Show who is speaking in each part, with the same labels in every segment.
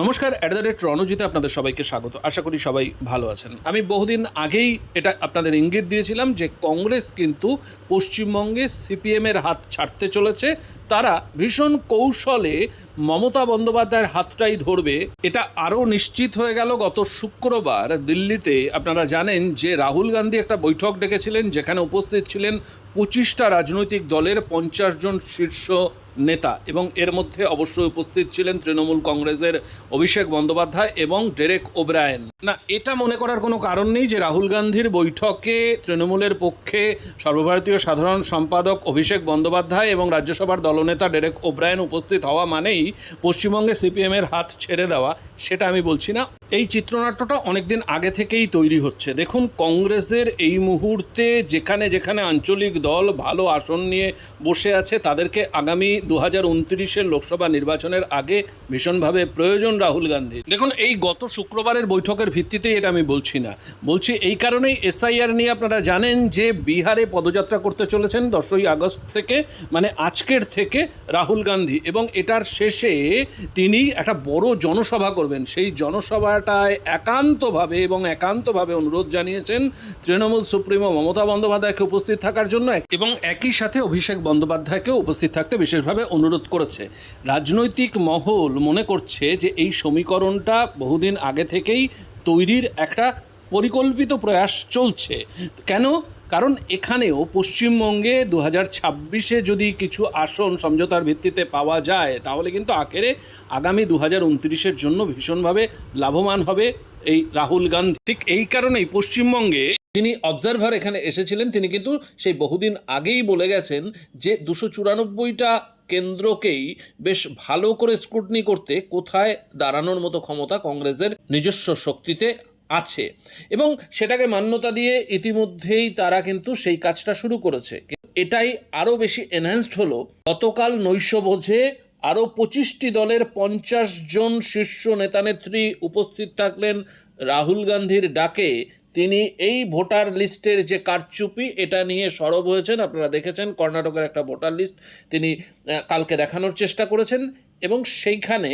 Speaker 1: নমস্কার at the rate রণজিতে আপনাদের সবাইকে স্বাগত। আশা করি সবাই ভালো আছেন। আমি বহুদিন আগেই এটা আপনাদের ইঙ্গিত দিয়েছিলাম যে কংগ্রেস কিন্তু পশ্চিমবঙ্গে সিপিএমের হাত ছাড়তে চলেছে তারা ভীষণ কৌশলে মমতা বন্দ্যোপাধ্যায়ের হাতটাই ধরবে। এটা আরও নিশ্চিত হয়ে গেল গত শুক্রবার দিল্লিতে। আপনারা জানেন যে রাহুল গান্ধী একটা বৈঠক ডেকেছিলেন, যেখানে উপস্থিত ছিলেন পঁচিশটা রাজনৈতিক দলের পঞ্চাশ জন শীর্ষ নেতা এবং এর মধ্যে অবশ্যই উপস্থিত ছিলেন তৃণমূল কংগ্রেসের অভিষেক বন্দ্যোপাধ্যায় এবং ডেরেক ওব্রায়েন। না, এটা মনে করার কোনো কারণ নেই যে রাহুল গান্ধীর বৈঠকে তৃণমূলের পক্ষে সর্বভারতীয় সাধারণ সম্পাদক অভিষেক বন্দ্যোপাধ্যায় এবং রাজ্যসভার দলনেতা ডেরেক ওব্রায়েন উপস্থিত হওয়া মানেই পশ্চিমবঙ্গে সিপিএমের হাত ছেড়ে দেওয়া, সেটা আমি বলছি না। এই চিত্রনাট্যটা অনেকদিন আগে থেকেই তৈরি হচ্ছে। দেখুন, কংগ্রেসের এই মুহূর্তে যেখানে যেখানে আঞ্চলিক দল ভালো আসন নিয়ে বসে আছে, তাদেরকে আগামী দু হাজার উনত্রিশের লোকসভা নির্বাচনের আগে ভীষণভাবে প্রয়োজন রাহুল গান্ধী। দেখুন, এই গত শুক্রবারের বৈঠকের ভিত্তিতেই এটা আমি বলছি না। বলছি এই কারণেই এসআইআর নিয়ে আপনারা জানেন যে বিহারে পদযাত্রা করতে চলেছেন দশই আগস্ট থেকে মানে আজকের থেকে রাহুল গান্ধী। এবং এটার শেষে তিনি একটা বড় জনসভা করবেন। সেই জনসভাটায় একান্তভাবে এবং একান্তভাবে অনুরোধ জানিয়েছেন তৃণমূল সুপ্রিমো মমতা বন্দ্যোপাধ্যায়কে উপস্থিত থাকার জন্য এবং একই সাথে অভিষেক বন্দ্যোপাধ্যায়কেও উপস্থিত থাকতে বিশেষভাবে অনুরোধ করেছে। রাজনৈতিক মহল মনে করছে যে এই সমীকরণটা বহুদিন আগে থেকেই তৈরির একটা পরিকল্পিত প্রয়াস চলছে। কেন? কারণ এখানেও পশ্চিমবঙ্গে দু হাজার ছাব্বিশে যদি কিছু আসন সমঝোতার ভিত্তিতে পাওয়া যায়, তাহলে কিন্তু আখেরে আগামী দু হাজার উনত্রিশের জন্য ভীষণভাবে লাভবান হবে এই রাহুল গান্ধী। ঠিক এই কারণেই পশ্চিমবঙ্গে যিনি অবজারভার এখানে এসেছিলেন, তিনি কিন্তু সেই বহুদিন আগেই বলে গেছেন যে দুশো চুরানব্বইটা কেন্দ্রকেই বেশ ভালো করে স্ক্রুটনি করতে কোথায় দাঁড়ানোর মতো ক্ষমতা কংগ্রেসের নিজস্ব শক্তিতে আছে। এবং সেটাকে মান্যতা দিয়ে ইতিমধ্যেই তারা কিন্তু সেই কাজটা শুরু করেছে। এটাই আরও বেশি এনহ্যান্সড হলো। গতকাল নৈশভোজে আরও পঁচিশটি দলের পঞ্চাশ জন শীর্ষ নেতানেত্রী উপস্থিত থাকলেন রাহুল গান্ধীর ডাকে। তিনি এই ভোটার লিস্টের যে কারচুপি, এটা নিয়ে সরব হয়েছেন। আপনারা দেখেছেন কর্ণাটকের একটা ভোটার লিস্ট। তিনি কালকে দেখানোর চেষ্টা করেছেন এবং সেইখানে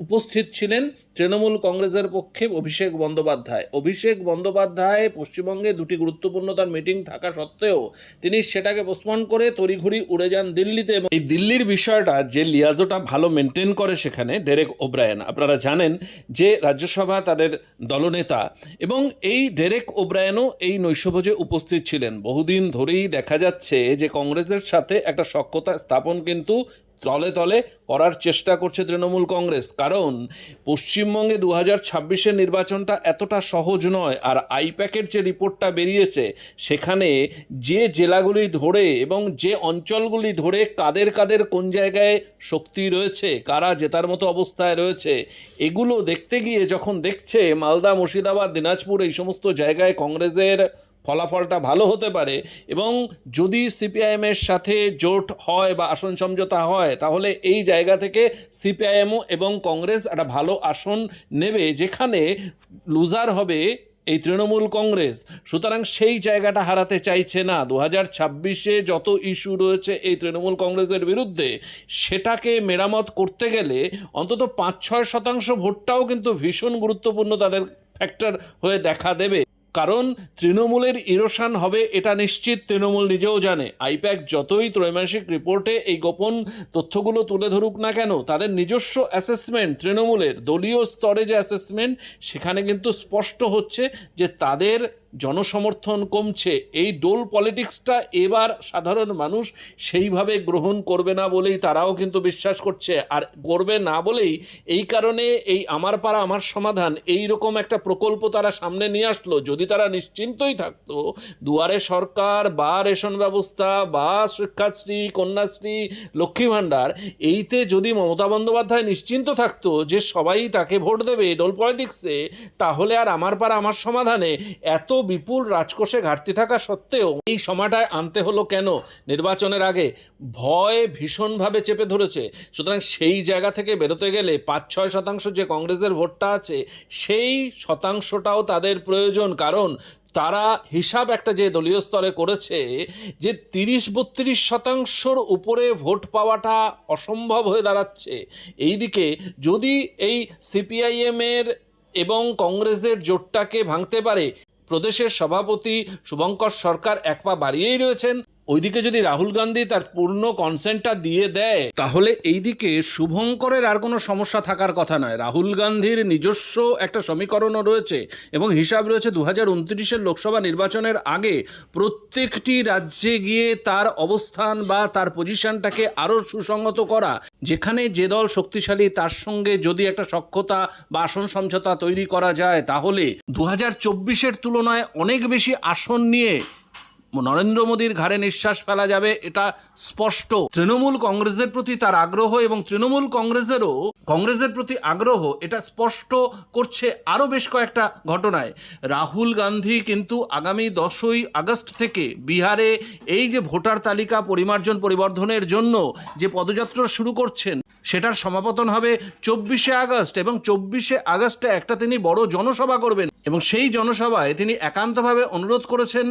Speaker 1: উপস্থিত ছিলেন তৃণমূল কংগ্রেসের পক্ষে অভিষেক বন্দ্যোপাধ্যায়। অভিষেক বন্দ্যোপাধ্যায় পশ্চিমবঙ্গে দুটি গুরুত্বপূর্ণ তার মিটিং থাকা সত্ত্বেও তিনি সেটাকে পোস্টপন করে তড়িঘড়ি উড়ে যান দিল্লিতে এবং এই দিল্লির বিষয়টা যে লিয়াজোটা ভালো মেনটেন করে সেখানে ডেরেক ওব্রায়ন। আপনারা জানেন যে রাজ্যসভা তাদের দলনেতা এবং এই ডেরেক ওব্রায়নও এই নৈশভোজে উপস্থিত ছিলেন। বহুদিন ধরেই দেখা যাচ্ছে যে কংগ্রেসের সাথে একটা সক্ষতা স্থাপন কিন্তু তলে তলে করার চেষ্টা করছে তৃণমূল কংগ্রেস। কারণ পশ্চিমবঙ্গে দু হাজার ছাব্বিশের নির্বাচনটা এতটা সহজ নয়, আর আইপ্যাকের যে রিপোর্টটা বেরিয়েছে, সেখানে যে জেলাগুলি ধরে এবং যে অঞ্চলগুলি ধরে কাদের কাদের কোন জায়গায় শক্তি রয়েছে, কারা জেতার মতো অবস্থায় রয়েছে, এগুলো দেখতে গিয়ে যখন দেখছে মালদা, মুর্শিদাবাদ, দিনাজপুর এই সমস্ত জায়গায় কংগ্রেসের ফলাফলটা ভালো হতে পারে এবং যদি সিপিআইএমের সাথে জোট হয় বা আসন সমঝোতা হয়, তাহলে এই জায়গা থেকে সিপিআইএমও এবং কংগ্রেস একটা ভালো আসন নেবে, যেখানে লুজার হবে এই তৃণমূল কংগ্রেস। সুতরাং সেই জায়গাটা হারাতে চাইছে না। দু হাজার ছাব্বিশে যত ইস্যু রয়েছে এই তৃণমূল কংগ্রেসের বিরুদ্ধে, সেটাকে মেরামত করতে গেলে অন্তত পাঁচ ছয় শতাংশ ভোটটাও কিন্তু ভীষণ গুরুত্বপূর্ণ তাদের ফ্যাক্টর হয়ে দেখা দেবে। কারণ তৃণমূলের ইরোশান হবে, এটা নিশ্চিত। তৃণমূল নিজেও জানে। আইপ্যাক যতই ত্রৈমাসিক রিপোর্টে এই গোপন তথ্যগুলো তুলে ধরুক না কেন, তাদের নিজস্ব অ্যাসেসমেন্ট তৃণমূলের দলীয় স্তরে যে অ্যাসেসমেন্ট সেখানে কিন্তু স্পষ্ট হচ্ছে যে তাদের জনসমর্থন কমছে। এই ডোল পলিটিক্সটা এবার সাধারণ মানুষ সেইভাবে গ্রহণ করবে না বলেই তারাও কিন্তু বিশ্বাস করছে। আর করবে না বলেই এই কারণে এই আমার পাড়া, আমার সমাধান এই রকম একটা প্রকল্প তারা সামনে নিয়ে আসলো। যদি তারা নিশ্চিন্তই থাকতো, দুয়ারে সরকার বা রেশন ব্যবস্থা বা শিক্ষাশ্রী, কন্যাশ্রী, লক্ষ্মী ভাণ্ডার, এইতে যদি মমতা বন্দ্যোপাধ্যায় নিশ্চিন্ত থাকতো যে সবাই তাকে ভোট দেবে ডোল পলিটিক্সে, তাহলে আর আমার পাড়া, আমার সমাধানে এত বিপুল রাজকোষে ঘাটতি থাকা সত্ত্বেও এই সময়টায় আনতে হলো কেন? নির্বাচনের আগে ভয় ভীষণভাবে চেপে ধরেছে। সুতরাং সেই জায়গা থেকে বেরোতে গেলে পাঁচ ছয় শতাংশ যে কংগ্রেসের ভোটটা আছে, সেই শতাংশটাও তাদের প্রয়োজন। কারণ তারা হিসাব একটা যে দলীয় স্তরে করেছে যে তিরিশ বত্রিশ শতাংশর উপরে ভোট পাওয়াটা অসম্ভব হয়ে দাঁড়াচ্ছে। এইদিকে যদি এই সিপিআইএমের এবং কংগ্রেসের জোটটাকে ভাঙতে পারে প্রদেশের সভাপতি শুভঙ্কর সরকার এক পা বাড়িয়েই রয়েছেন। ওইদিকে যদি রাহুল গান্ধী তার পূর্ণ কনসেন্টটা দিয়ে দেয়, তাহলে এইদিকে শুভঙ্করের আর কোনো সমস্যা থাকার কথা নয়। রাহুল গান্ধীর নিজস্ব একটা সমীকরণও রয়েছে এবং হিসাব রয়েছে দু হাজার লোকসভা নির্বাচনের আগে প্রত্যেকটি রাজ্যে গিয়ে তার অবস্থান বা তার পজিশনটাকে আরও সুসংগত করা, যেখানে যে দল শক্তিশালী তার সঙ্গে যদি একটা সক্ষতা বা আসন সমঝোতা তৈরি করা যায়, তাহলে দু হাজার তুলনায় অনেক বেশি আসন নিয়ে নরেন্দ্র মোদীর ঘাড়ে নিঃশ্বাস ফেলা যাবে, এটা স্পষ্ট। তৃণমূল কংগ্রেসের প্রতি তার আগ্রহ এবং তৃণমূল কংগ্রেসেরও কংগ্রেসের প্রতি আগ্রহ, এটা স্পষ্ট করছে আরও বেশ কয়েকটা ঘটনায়। রাহুল গান্ধী কিন্তু আগামী দশই আগস্ট থেকে বিহারে এই যে ভোটার তালিকা পরিমার্জন পরিবর্ধনের জন্য যে পদযাত্রা শুরু করছেন, সেটার সমাপতন হবে চব্বিশে আগস্ট এবং চব্বিশে আগস্টে একটা তিনি বড় জনসভা করবেন। এবং সেই জনসভায় তিনি একান্তভাবে অনুরোধ করেছেন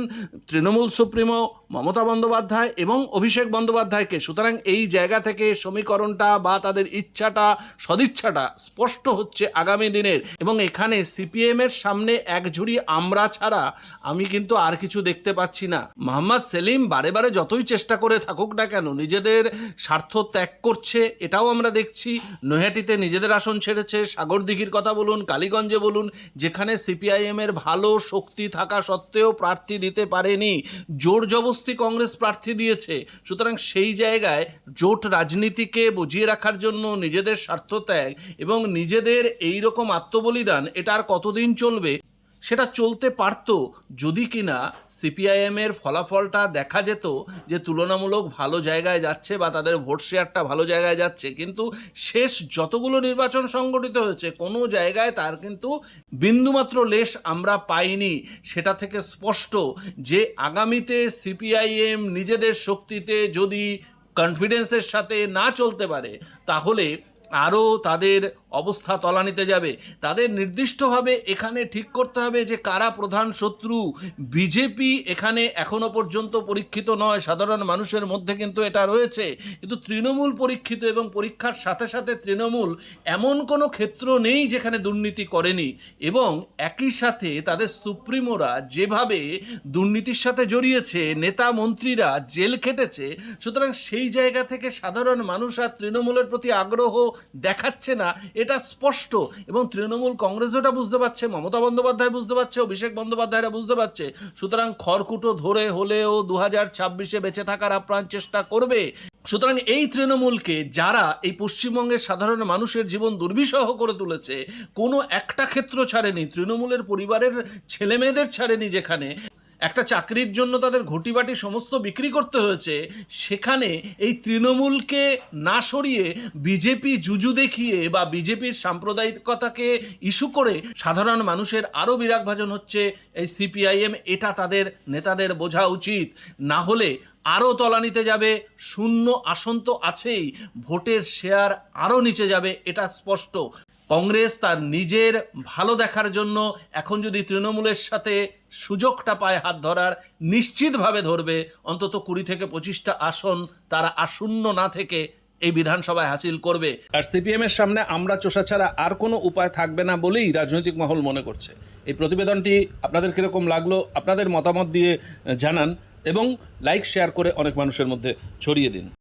Speaker 1: তৃণমূল সুপ্রিমো মমতা বন্দ্যোপাধ্যায় এবং অভিষেক বন্দ্যোপাধ্যায়কে। সুতরাং এই জায়গা থেকে সমীকরণটা বা তাদের ইচ্ছাটা, সদিচ্ছাটা স্পষ্ট হচ্ছে আগামী দিনের। এবং এখানে সিপিএমের সামনে এক ঝুড়ি আমরা ছাড়া আমি কিন্তু আর কিছু দেখতে পাচ্ছি না। মোহাম্মদ সেলিম বারে বারে যতই চেষ্টা করে থাকুক না কেন, নিজেদের স্বার্থ ত্যাগ করছে, এটাও আমরা দেখছি। নৈহাটিতে নিজেদের আসন ছেড়েছে, সাগরদিঘির কথা বলুন, কালীগঞ্জে বলুন, যেখানে সিপিআইএম এর ভালো শক্তি থাকা সত্ত্বেও প্রার্থী দিতে পারেনি। জোর জবস্তি কংগ্রেস প্রার্থী দিয়েছে। সুতরাং সেই জায়গায় জোট রাজনীতিকে বুঝিয়ে রাখার জন্য নিজেদের স্বার্থ ত্যাগ এবং নিজেদের এই রকম আত্মবলিদান, এটা আর কতদিন চলবে? সেটা চলতে পারতো যদি কিনা সিপিআইএমের ফলাফলটা দেখা যেত যে তুলনামূলক ভালো জায়গায় যাচ্ছে বা তাদের ভোট শেয়ারটা ভালো জায়গায় যাচ্ছে। কিন্তু শেষ যতগুলো নির্বাচন সংগঠিত হয়েছে, কোনো জায়গায় তার কিন্তু বিন্দুমাত্র লেশ আমরা পাইনি। সেটা থেকে স্পষ্ট যে আগামীতে সিপিআইএম নিজেদের শক্তিতে যদি কনফিডেন্সের সাথে না চলতে পারে, তাহলে আরও তাদের অবস্থা তলানিতে যাবে। তাদের নির্দিষ্টভাবে এখানে ঠিক করতে হবে যে কারা প্রধান শত্রু। বিজেপি এখানে এখনও পর্যন্ত পরীক্ষিত নয়। সাধারণ মানুষের মধ্যে কিন্তু এটা রয়েছে। কিন্তু তৃণমূল পরীক্ষিত এবং পরীক্ষার সাথে সাথে তৃণমূল এমন কোনো ক্ষেত্র নেই যেখানে দুর্নীতি করেনি। এবং একই সাথে তাদের সুপ্রিমোরা যেভাবে দুর্নীতির সাথে জড়িয়েছে, নেতা মন্ত্রীরা জেল খেটেছে, সুতরাং সেই জায়গা থেকে সাধারণ মানুষ আর তৃণমূলের প্রতি আগ্রহ দেখাচ্ছে না। এটা স্পষ্ট। এবং তৃণমূল কংগ্রেস ওটা বুঝতে পারছে, মমতা বন্দ্যোপাধ্যায় বুঝতে পারছে, অভিষেক বন্দ্যোপাধ্যায়রা বুঝতে পারছে, সুতরাং খড়কুটো ধরে হলেও দু হাজার ছাব্বিশে বেঁচে থাকার আপ্রাণ চেষ্টা করবে। সুতরাং এই তৃণমূলকে যারা এই পশ্চিমবঙ্গের সাধারণ মানুষের জীবন দুর্বিষহ করে তুলেছে, কোনো একটা ক্ষেত্র ছাড়েনি, তৃণমূলের পরিবারের ছেলেমেয়েদের ছাড়েনি যেখানে। একটা চাকরির জন্য তাদের ঘটিবাটি সমস্ত বিক্রি করতে হয়েছে, সেখানে এই তৃণমূলকে না সরিয়ে বিজেপি জুজু দেখিয়ে বা বিজেপির সাম্প্রদায়িকতাকে ইস্যু করে সাধারণ মানুষের আরও বিরাগভাজন হচ্ছে এই সিপিআইএম, এটা তাদের নেতাদের বোঝা উচিত। না হলে আরও তলানিতে যাবে, শূন্য আসন তো আছেই, ভোটের শেয়ার আরও নিচে যাবে, এটা স্পষ্ট। কংগ্রেস তার নিজের ভালো দেখার জন্য এখন যদি তৃণমূলের সাথে সুযোগটা পায় হাত ধরার, নিশ্চিতভাবে ধরবে, অন্তত কুড়ি থেকে পঁচিশটা আসন তারা আসন্ন না থেকে এই বিধানসভায় হাসিল করবে। আর সিপিএম এর সামনে আমরা চোষা ছাড়া আর কোনো উপায় থাকবে না বলেই রাজনৈতিক মহল মনে করছে। এই প্রতিবেদনটি আপনাদের কীরকম লাগল, আপনাদের মতামত দিয়ে জানান এবং লাইক শেয়ার করে অনেক মানুষের মধ্যে ছড়িয়ে দিন।